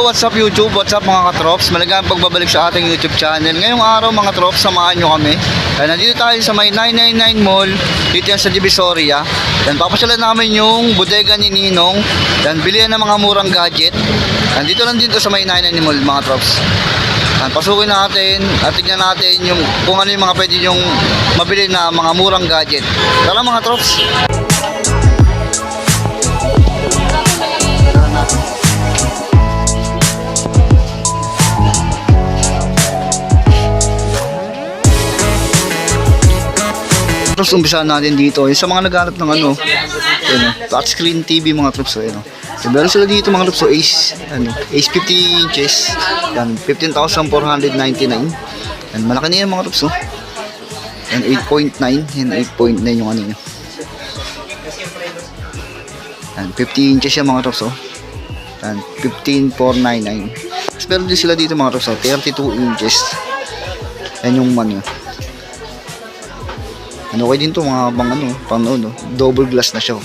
So what's up YouTube? What's up mga katrops? Malagang pagbabalik sa ating YouTube channel. Ngayong araw mga trops, samahan nyo kami. Kaya nandito tayo sa may 999 Mall, dito yan sa Divisoria. Yan, papasyalan namin yung bodega ni Ninong. Yan, bilihan ng mga murang gadget. Yan, dito lang dito sa may 999 Mall mga trops. Yan, pasukin natin at tignan natin yung, kung ano yung mga pwede yung mabili na mga murang gadget. Tara mga trops! Tapos umpisa natin dito, yung sa mga naghanap ng ano, yun, touchscreen TV mga troops, so, yun, oh. so, meron sila dito mga troops, so Ace, ano, Ace 50 inches, yan, 15,499, yan, malaki na yan mga troops, oh. yan, 8.9, yan, 8.9 yung ano nyo. Yan, 50 inches yan mga troops, oh. yan, 15,499. Tapos meron din sila dito mga troops, oh, 32 inches, yan yung ano, ano okay din to mga pang ano, pang ano, double glass na siya. oh.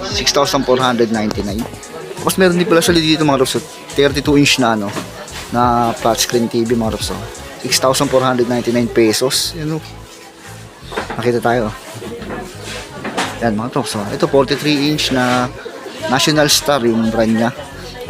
6,499. Tapos meron din pala sila dito mga Robs, 32 inch na ano, na flat screen TV mga Robs. oh. 6,499 pesos. Yan oh. Nakita tayo. Yan mga Robs. oh. Ito 43 inch na National Star yung brand niya.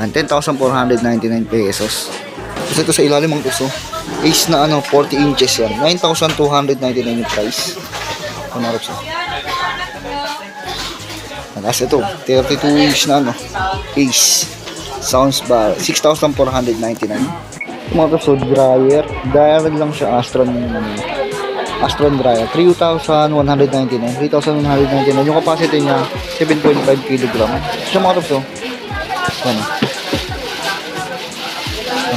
Yan, 10,499 pesos. Tapos ito sa ilalim mga Robs. oh. Ace na ano, 40 inches yan. 9,299 yung price. Na siya? Tapos ito, 32 inch na ano, Ace. Sounds bar, 6,499. Mga kapso, dryer. Dryer lang siya, Astron ano, Astron dryer. 3,199. 3,199. Yung capacity niya, 7.5 kg. Siya mga kapso. Ano?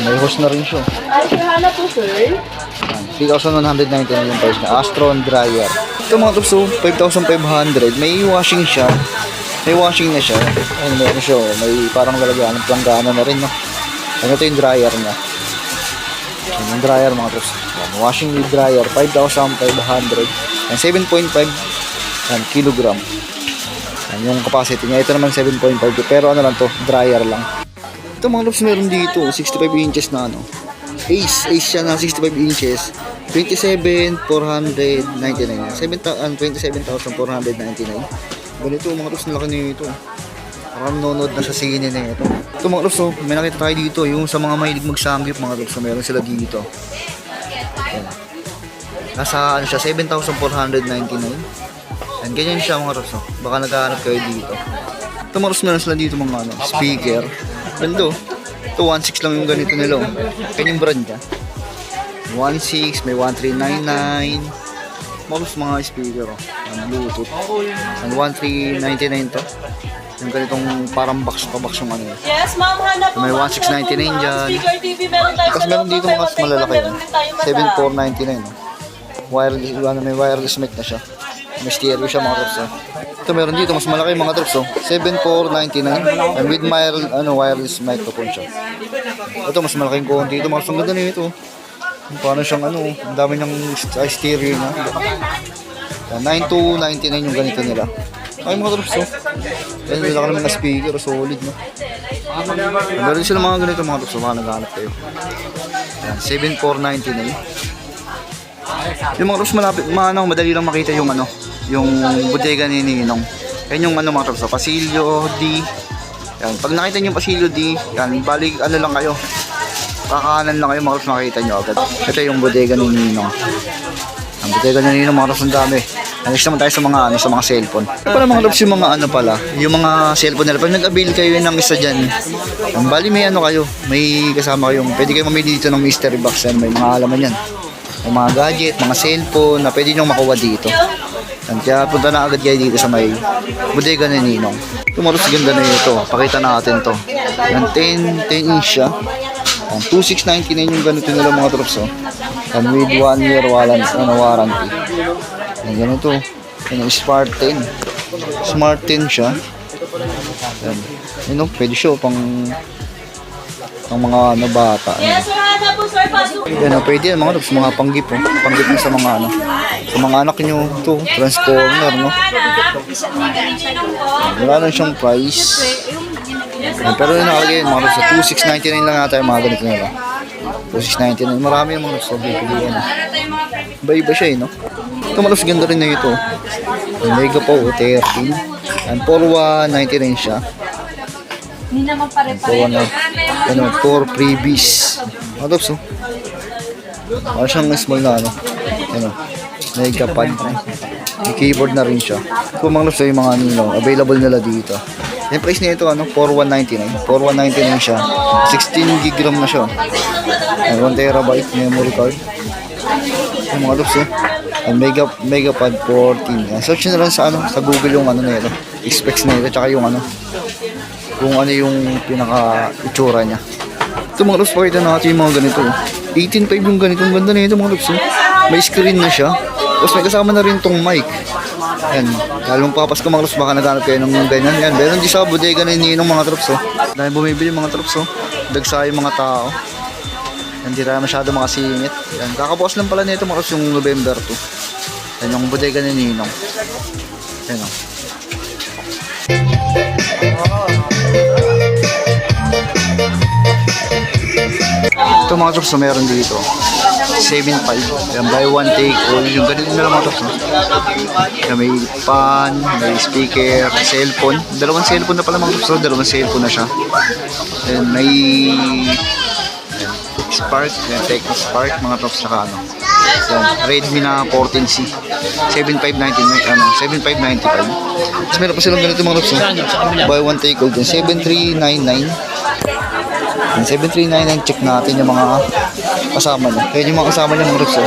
May hose na rin siya. Ay, Johanna po, sir. 3,199 yung price niya. Astron dryer. Ito mga kapso, 5,500. May washing siya. May washing na siya. Ayun, meron siya. oh. May parang lalagyan ng planggana na rin, no? Ano ito yung dryer niya. Yan, yung dryer mga kapso. Yan, washing with dryer, 5,500. Yan, 7.5 yan, kilogram. Yan, yung capacity niya. Ito naman 7.5. Pero ano lang to, dryer lang. Ito mga kapso, meron dito. 65 inches na ano. Ace, Ace siya na 65 inches. 27,499. 7, uh, 27,499. Ganito mga tos, laki nito. Parang nonod na sa sine na ito. Ito mga tos, oh, may nakita tayo dito. Yung sa mga mahilig magsanggip mga tos, meron sila dito. Ayan. Nasa ano siya, 7,499. And ganyan siya mga tos. oh. Baka naghahanap kayo dito. Ito mga tos, meron sila dito mga ano, speaker. Ganda oh. Ito 1.6 lang yung ganito nila. oh. Kanyang brand niya. 1.6, may 1399. Malos mga speaker oh. Ang Bluetooth. Ang 1399 to. Yung ganitong parang box pa box yung ano. Yes, ma'am, hanap po. May ma'am. 1699 Meron po, ma'am. dyan. Speaker TV, meron tayo Tapos meron dito mas malalaki. Meron din tayo masa. 7499. oh. Wireless, ano, may wireless mic na siya. May stereo siya mga drops. Oh. Ito meron dito mas malaki mga drops. Oh. 7499 and with my, ano, wireless microphone siya. Ito mas malaking konti. Ito mga ang ganda na ito. Paano siyang ano, ang dami ng st- stereo niya. 9299 yung ganito nila. Ay mga drops oh. Yan nila ka naman na speaker, solid no. Meron sila mga ganito mga drops, mga naghanap kayo. Yan, 7499. Yung mga drops malapit, mga ano, madali lang makita yung ano, yung bodega ni Ninong. Yan yung ano mga drops, oh, Pasilyo D. Yan, pag nakita niyo yung Pasilyo D, yan, balik ano lang kayo. Kakanan lang kayo mga drops makita niyo agad. Ito yung bodega ni Ninong. Ang bodega ni Ninong mga drops ang dami. Next naman tayo sa mga ano sa mga cellphone. Pala mga drops yung mga ano pala, yung mga cellphone nila. Pag nag-avail kayo ng isa dyan, ang bali may ano kayo, may kasama kayong, pwede kayo mamili dito ng mystery box yan, may mga alaman yan. May mga gadget, mga cellphone na pwede nyo makuha dito. Yan, Kaya punta na agad kayo dito sa may bodega ni Ninong. Drops, ganda na ito. Pakita natin to. Yan, 10, 10 inch siya. Yan, 2699 yung ganito nila mga drops. Oh. And with 1 year warranty. Ano, warranty. Yan, ganito. Yan, Smart 10. Smart 10 siya. Yan. Yan, oh, pwede siya oh, pang pang mga ano, bata. Yes, sir. Yan, oh, pwede yan, mga logs, mga panggip, oh. Panggip sa mga ano. Sa mga anak nyo, ito, transformer, no? Wala lang siyang price. Yes, Yan, pero yung nakalagay yun, mga lods, sa 2699 lang yata yung mga ganito nila. 2699. Marami yung mga lods, so bibili yan. Iba-iba siya eh, no? Ito mga lods, ganda rin na ito. Yung Mega po, 13. Yan, 4199 siya. Hindi naman pare-pare. 4199. Ano, 4 freebies. Mga lods, oh. Parang siyang small na ano. Ano, Mega pad. May keyboard na rin siya. Kung mga yung mga ano, available nila dito. Yung price nito ano, 4199. 4199 siya. 16 gig RAM na siya. Ayan, 1 terabyte memory card. Yung mga lops eh. Ang mega mega pad 14. Ayan, search na lang sa ano, sa Google yung ano nito. Specs nito tsaka yung ano kung ano yung pinaka itsura niya. Ito mga lops, pakita natin yung mga ganito. 18.5 yung ganito. Ang ganda na ito mga lops. oh. May screen na siya. Tapos may kasama na rin tong mic. Yan. Lalong papas ko mga trops, baka naghanap kayo ng ganyan. Yan. Meron di sa bodega na ng mga trops. Oh. Dahil bumibili mga trops. Oh. Dagsa yung mga tao. Yan. Di tayo masyado makasingit. Yan. Kakabukas lang pala nito mga trops yung November 2. Yan yung bodega ni Ninong. Yan oh. Mga trops na meron dito. 7.5. Yan, buy one take all. Yung ganito na lang mga trops. No? Yan, may pan, may speaker, cellphone. Dalawang cellphone na pala mga trops. no? Dalawang cellphone na siya. Then may Spark, yan, Tecno Spark, mga trops saka ano. Yan, Redmi na 14C. 7599, ano, 7595. Tapos meron pa silang ganito mga trops. No? Buy one take all. Then 7399. Yung 7399, check natin yung mga kasama niya. Kaya yung mga kasama niya mga Rops, oh.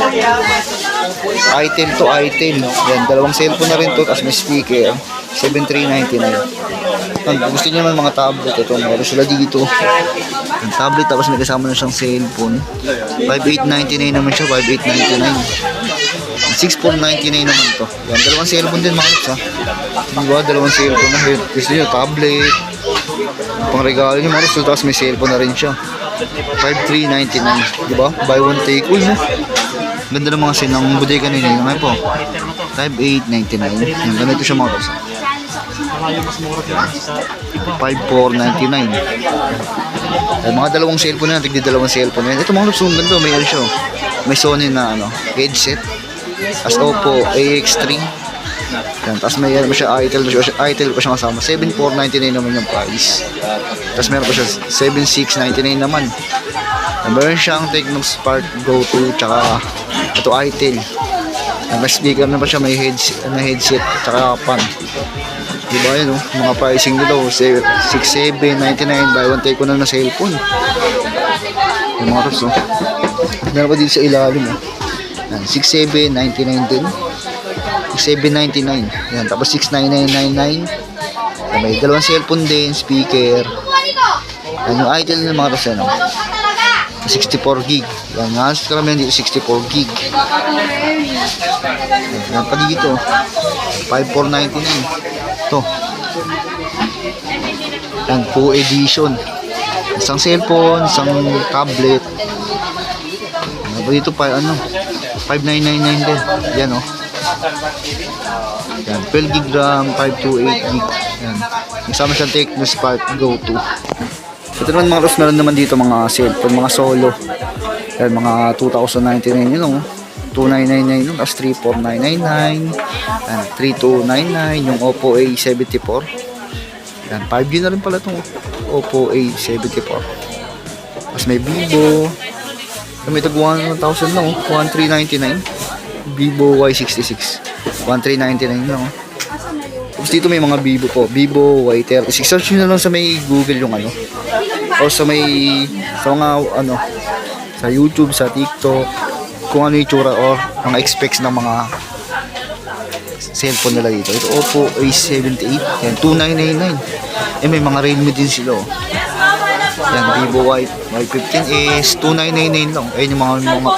Itel to Itel. Yan, dalawang cellphone na rin to, tapos may speaker. 7399. Yan, gusto niyo naman mga tablet, ito, meron sila dito. Yung tablet, tapos may kasama na siyang cellphone. 5899 naman siya, 5899. 6499 naman to. Yan, dalawang cellphone din mga Rops, ha. Diba, dalawang cellphone na. Gusto niyo, tablet, pang regalo mga Rops, tapos may cellphone na rin siya. 5399, di ba? Buy one take all mo. Ganda ng mga sin ng bodega nila. Ano po? 5899. Yung ganito siya mga Rops. 5499. Ay, mga dalawang cellphone na, tigdi dalawang cellphone na yan. Ito mga ang ganda. May ano oh. May Sony na ano, headset. As Oppo AX3. Yan, tapos may ano siya, siya, Itel pa siya kasama. 7499 naman yung price. Tapos meron pa siya 7699 naman. And meron siyang Tecno Spark Go 2 tsaka ito Itel. And may speaker na pa siya, may headset, may headset tsaka pan. Diba yun oh, mga pricing nila oh, 6799 buy one take ko na na cellphone. Yung mga tops oh. Meron pa dito sa ilalim oh. Yan, 6799 din. 799. Yan, tapos 69999. Yan, may dalawang cellphone din, speaker. Yan, yung item ng mga kasi, ano, 64 gig. Yan, nga, karamihan dito 64 gig. Yan, pa dito. 5499. Ito. Yan, 2 edition. Isang cellphone, isang tablet. Yan dito pa, ano, 5999 din. Yan, oh. Yan, 12 gig RAM, 528 gig. Yan. Kasama siyang Tecno Spark Go 2. Ito naman mga Ross, meron naman dito mga cellphone, mga solo. Yan, mga 2099 yun, oh. 2999 yun, tapos 34999. Yan, 3299, yung Oppo A74. Yan, 5G na rin pala itong Oppo A74. Tapos may Vivo. May tag 1,000 lang, oh. 1399. Vivo Y66. 1399 lang. Oh. Tapos dito may mga Vivo po. Vivo Y36. Search nyo na lang sa may Google yung ano. O sa may sa mga ano sa YouTube, sa TikTok kung ano yung tsura or mga specs ng mga cellphone nila dito. Ito Oppo A78. Yan, 2999. Eh may mga Realme din sila. Oh. Yan, Vivo Y, Y15 is 2999 lang. Ayun yung mga, mga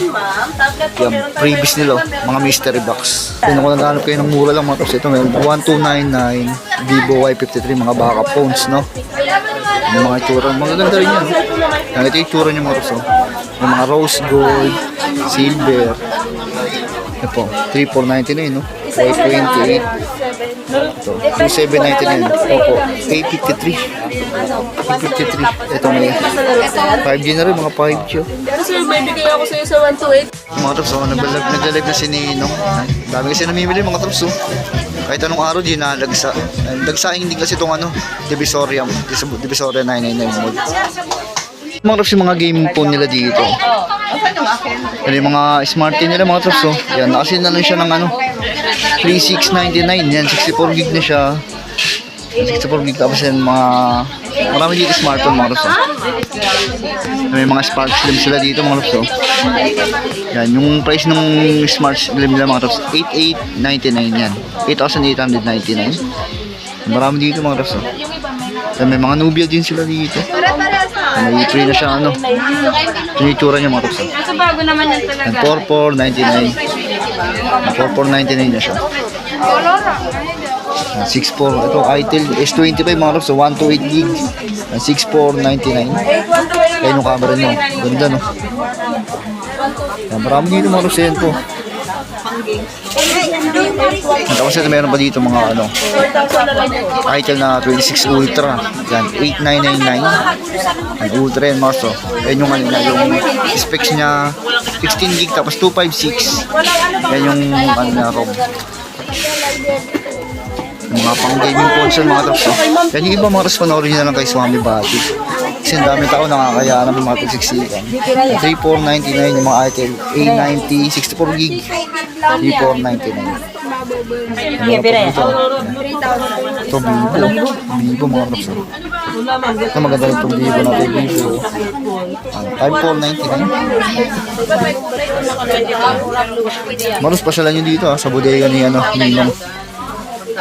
yung previous nila, mga mystery box. Kung kung naghanap kayo ng mura lang mga tops, ito meron 1299, Vivo Y53, mga backup phones, no? Yung mga itsura, magaganda rin yan. Yan, ito yung itsura niya mga tops, oh. Yung mga rose gold, silver. Ito po, 3499, no? Y28. Ito, 2799. Opo, 853. 853. Ito may 5G na rin, mga 5G. oh. Pero sir, may bigay ako sa'yo sa 128. Mga trops, oh, naglalag, naglalag na si Ninong. Dami kasi namimili mga trops, oh. Kahit anong araw, di nalagsa. Dagsaing din kasi itong ano, Divisoria, Divisoria 999 mode. Mga trops, yung mga gaming phone nila dito. Yan yung mga smart tin nila mga trops, oh. Yan, nakasin na lang siya ng ano, 3699. Yan, 64 gig na siya. 64 gig tapos yan mga marami dito smartphone mga oh. May mga spark slim sila dito mga oh. Yan, yung price ng smart slim nila mga tops, 8899 yan. 8,899. Marami dito mga tops. Oh. Yan, may mga Nubia din sila dito. May free na siya ano. Ito yung itsura niya mga. Oh. Kaso bago naman yan talaga. Yan, 4499. 4499 na siya. Yan, 64. Ito, Itel S25 mga tops. 128 gig. Yan, 6499. Ayun yung camera niyo. Ganda no. Yan, marami dito mga tops. Yan po. Tapos ito meron pa dito mga ano, Itel na 26 Ultra. Yan, 8999. Ang Ultra yan, mga so. Yan yung, ano, yung specs niya, 16 gig tapos 256. Yan yung ano na ROM. Mga pang gaming console mga tops. oh. Yan yung iba mga panoorin nyo na lang kay Swami Bati. Kasi ang dami tao nakakaya ng mga pagsiksikan. 3499 yung mga Itel A90 64 gig. 3499. Ano pa dito? Ito Vivo. Vivo mga tops. oh. Ito maganda rin itong Vivo natin. Vivo. Ah, 5499. Maros pasyalan nyo dito ah, sa bodega ni ano, Ninong.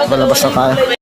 Balabas na tayo.